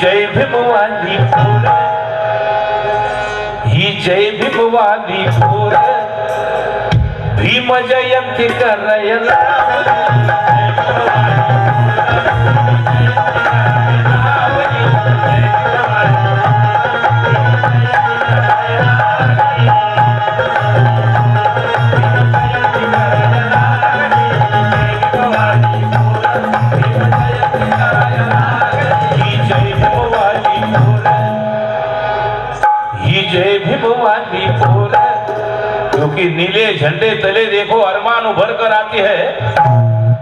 जय भीमवाली फोर ही जय भीमवाली फोर भीम जयंती करायला। भीमवाली पोर क्योंकि नीले झंडे तले देखो अरमान उभर कर आती है।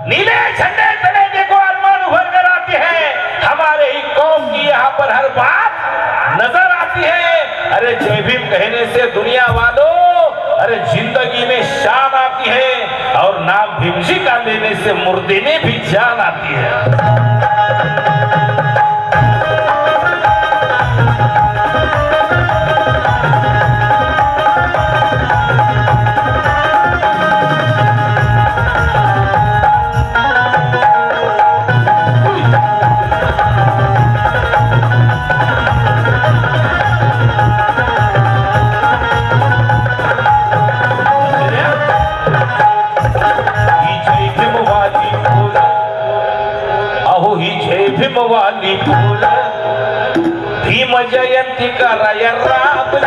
नीले झंडे तले देखो अरमान उभर कर आती है। हमारे ही कौम की यहाँ पर हर बात नज़र आती है। अरे जय भीम कहने से दुनिया वालों, अरे ज़िंदगी में शान आती है। और नाम भीम जी का लेने से मुर्दे में भी जान आती है। अहो ही भीमवाली फुल भीम जयंती कराया राबली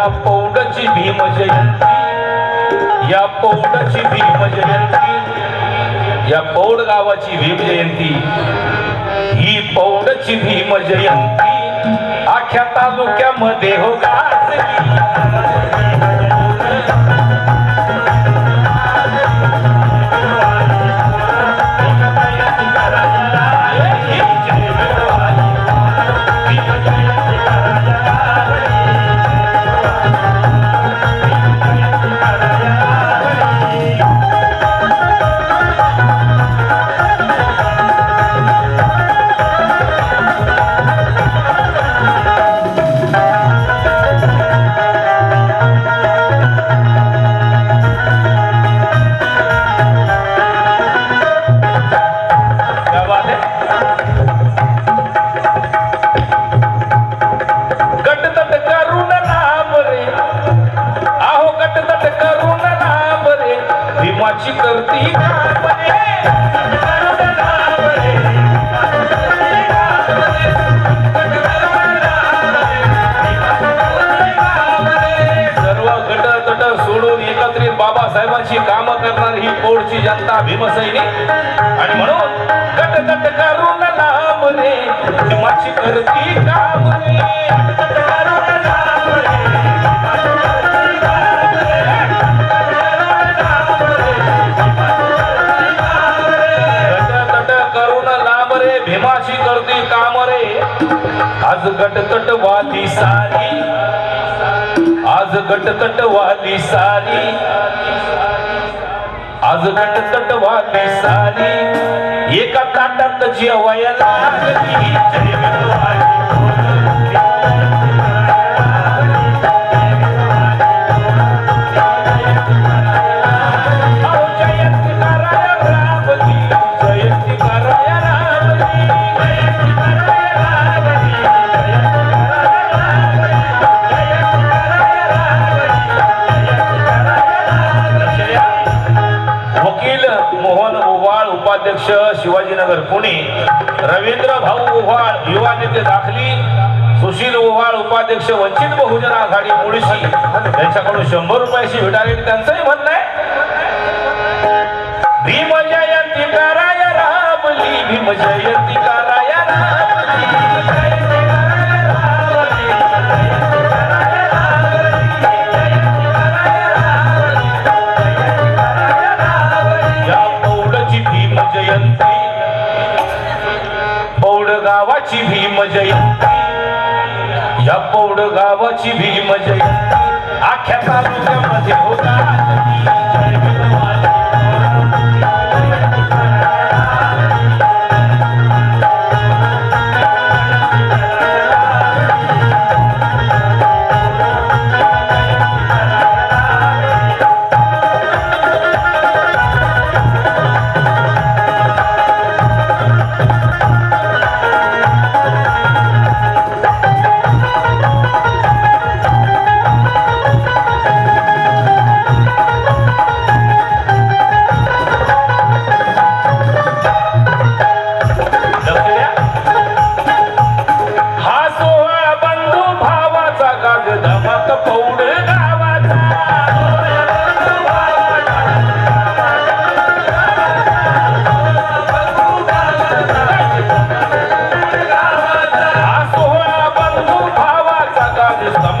या पौंडची भीम जयंती. या पौंडची भीम जयंती. या पौड गावाची भीम जयंती. ही पौंडची भीम जयंती. अख्ख्या तालुक्यामध्ये हो गाजली. बाबासाहेबांची कामं करणारी ही पोडची जनता भीमसैनिक आणि म्हणून गट गट करून नाम रे भीमाची करती काम रे गट करून नाम रे. गट भीमाची करती काम रे आज गटतट वाली सारी. आज गटकट वाली सारी। आज गटकट वाली सारी। एका ताटात जेवायला लागली आघाडी शंभर रुपयाची भेटायला त्यांचंही म्हणणं अख्ख्या तालुक्यामध्ये होता जय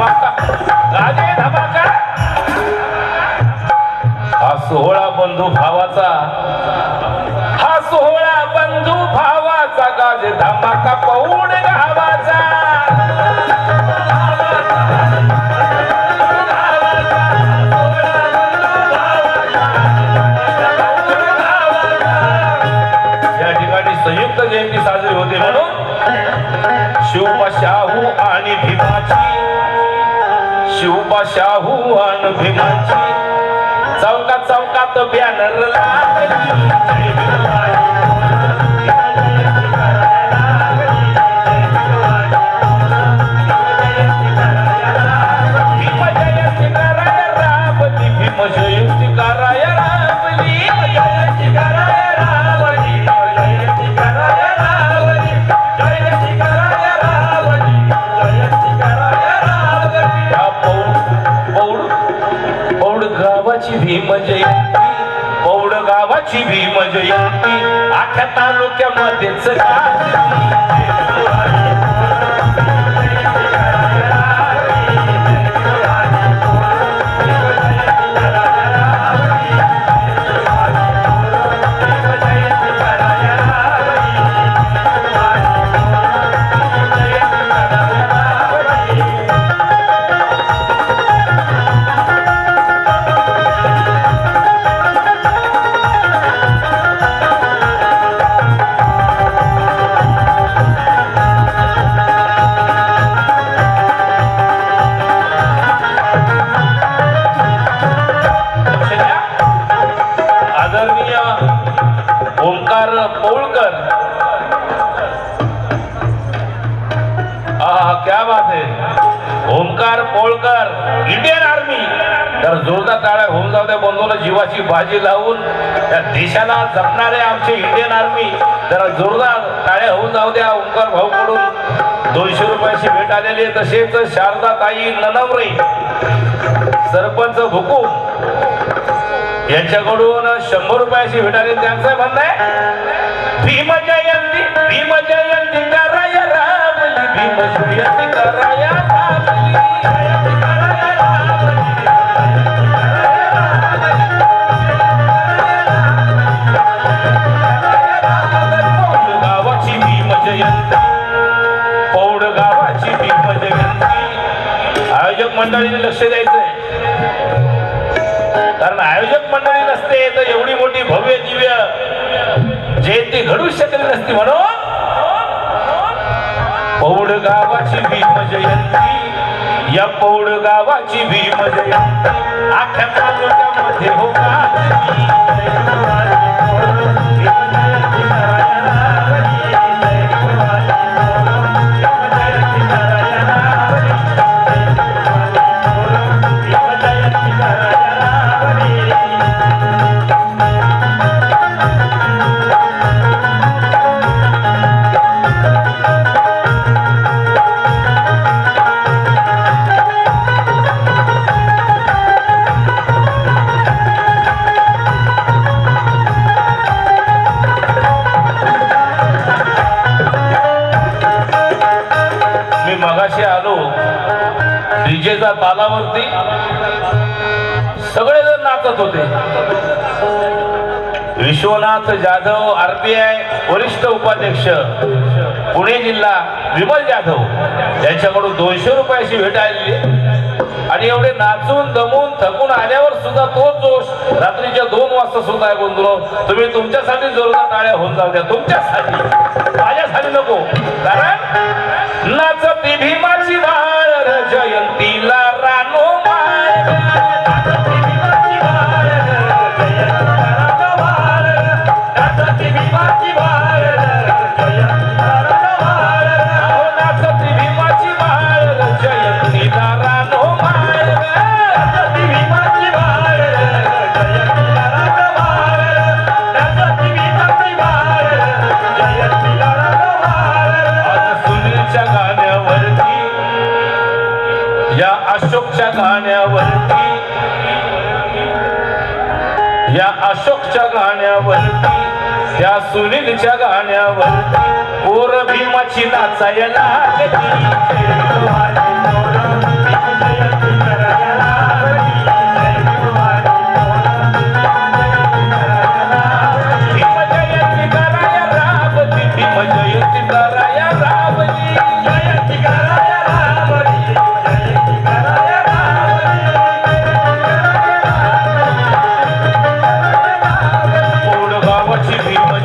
धमाका. गाजे धमाका हा सोहळा बंधू भावाचा. हा सोहळा बंधू भावाचा. गाजे धमाका पौड गावाचा. या ठिकाणी संयुक्त जयंती साजरी होते म्हणून शिवबा शाहू आणि भीमाची शिवबा शाहू अन भीमाची चौकात चौकात बॅनर लागली अख्ख्या तालुक्यामध्येच जोरदार टाळ्या होऊन जाऊ द्या बंधूला जीवाची बाजी लावून त्या देशाला जपणारे आमचे इंडियन आर्मी जरा जोरदार टाळ्या होऊन जाऊ द्या. ओंकार भाऊ कडून दोनशे रुपयाची भेट आलेली आहे. तसेच शारदा ताई ननवरे सरपंच भुकू यांच्याकडून शंभर रुपयाची भेट आली त्यांचं म्हणणं आहे भीमजय पौड गावाची भीम जयंती आयोजक मंडळीने लक्ष द्यायचंय. कारण आयोजक मंडळी नसते तर एवढी मोठी भव्य दिव्य जयंती घडू शकली नसती म्हणून पौड गावाची भीम जयंती या पौड गावाची भीम जयंती आख्या तालुक्यामध्ये होता तालावरती सगळेजण नाचत होते. विश्वनाथ जाधव आरपीआय वरिष्ठ उपाध्यक्ष पुणे जिल्हा विमल जाधव यांच्याकडून दोनशे रुपयाची भेट आलेली. आणि एवढे नाचून दमून थकून आल्यावर सुद्धा तो जोश रात्रीच्या दोन वाजता सुद्धा आहे बंधुरो तुम्ही तुमच्यासाठी जोरदार टाळ्या होऊन जाऊ द्या. तुमच्यासाठी माझ्यासाठी नको. कारण नाचती भीमाची सुनीलच्या गाण्यावरती पोर भीमाची नाचायला भीम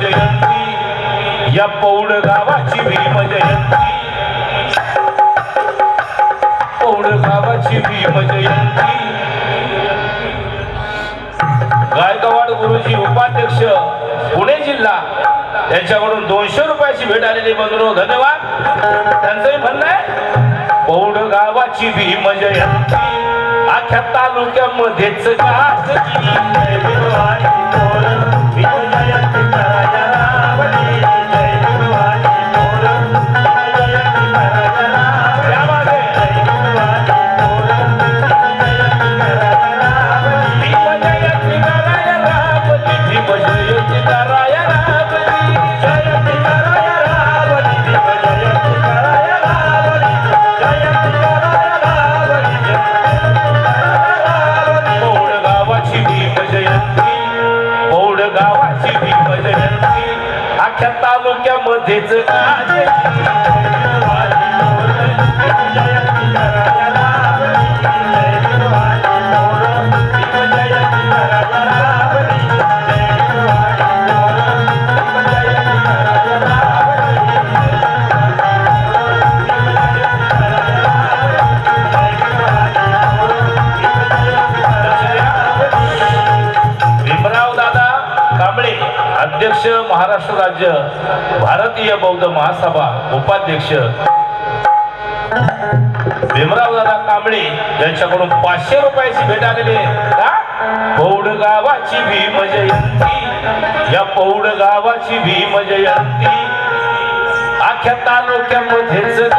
जयंती या पौड गावाची भीम जयंती. पौड गावाची भीम जयंती. गायकवाड गुरुजी उपाध्यक्ष पुणे जिल्हा. त्यांच्याकडून दोनशे रुपयाची भेट आलेली बंधू धन्यवाद. त्यांचंही म्हणणं आहे पौड गावाची भीम जयंती. आख्या तालुक्यामध्येच गाजली. अख्ख्या तालुक्यामध्येच. राज्य भारतीय बौद्ध महासभा उपाध्यक्ष भीमराव दादा कांबळे यांच्याकडून पाचशे रुपयाची भेट आलेली का? पौड गावाची भीम जयंती. या पौड गावाची भीम जयंती. आख्या तालुक्यामध्येच